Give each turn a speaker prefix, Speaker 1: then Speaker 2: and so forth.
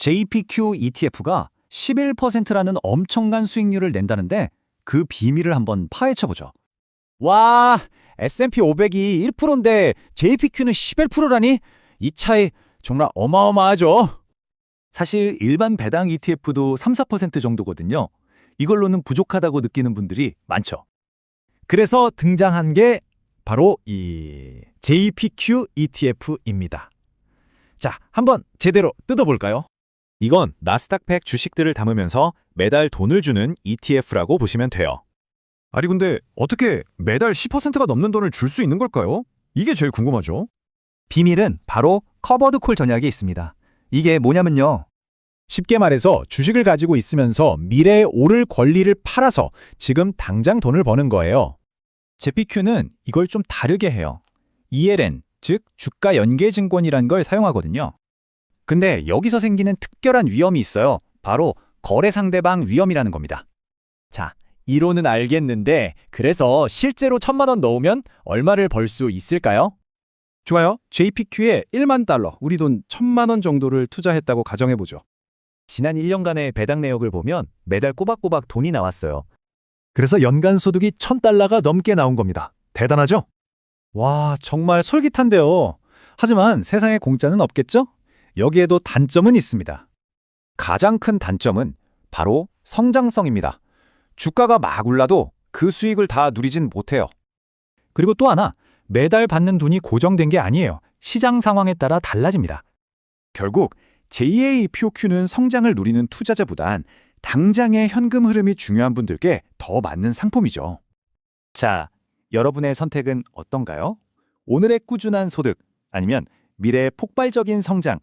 Speaker 1: JPQ ETF가 11%라는 엄청난 수익률을 낸다는데 그 비밀을 한번 파헤쳐 보죠.
Speaker 2: 와, S&P 500이 1%인데 JPQ는 11%라니? 이 차이 정말 어마어마하죠.
Speaker 1: 사실 일반 배당 ETF도 3, 4% 정도거든요. 이걸로는 부족하다고 느끼는 분들이 많죠.
Speaker 2: 그래서 등장한 게 바로 이 JPQ ETF입니다. 자, 한번 제대로 뜯어볼까요? 이건 나스닥 100 주식들을 담으면서 매달 돈을 주는 ETF라고 보시면 돼요.
Speaker 3: 아니 근데 어떻게 매달 10%가 넘는 돈을 줄 수 있는 걸까요? 이게 제일 궁금하죠.
Speaker 4: 비밀은 바로 커버드 콜 전략에 있습니다. 이게 뭐냐면요.
Speaker 2: 쉽게 말해서 주식을 가지고 있으면서 미래에 오를 권리를 팔아서 지금 당장 돈을 버는 거예요.
Speaker 4: JPQ는 이걸 좀 다르게 해요. ELN, 즉 주가 연계 증권이란 걸 사용하거든요. 근데 여기서 생기는 특별한 위험이 있어요. 바로 거래 상대방 위험이라는 겁니다.
Speaker 2: 자, 이론은 알겠는데 그래서 실제로 천만 원 넣으면 얼마를 벌 수 있을까요?
Speaker 5: 좋아요. JPQ에 1만 달러, 우리 돈 1천만 원 정도를 투자했다고 가정해보죠.
Speaker 4: 지난 1년간의 배당 내역을 보면 매달 꼬박꼬박 돈이 나왔어요.
Speaker 3: 그래서 연간 소득이 1000달러가 넘게 나온 겁니다. 대단하죠?
Speaker 4: 와, 정말 솔깃한데요. 하지만 세상에 공짜는 없겠죠? 여기에도 단점은 있습니다. 가장 큰 단점은 바로 성장성입니다. 주가가 막 올라도 그 수익을 다 누리진 못해요. 그리고 또 하나, 매달 받는 돈이 고정된 게 아니에요. 시장 상황에 따라 달라집니다.
Speaker 6: 결국 JAPOQ는 성장을 누리는 투자자보단 당장의 현금 흐름이 중요한 분들께 더 맞는 상품이죠.
Speaker 4: 자, 여러분의 선택은 어떤가요? 오늘의 꾸준한 소득, 아니면 미래의 폭발적인 성장,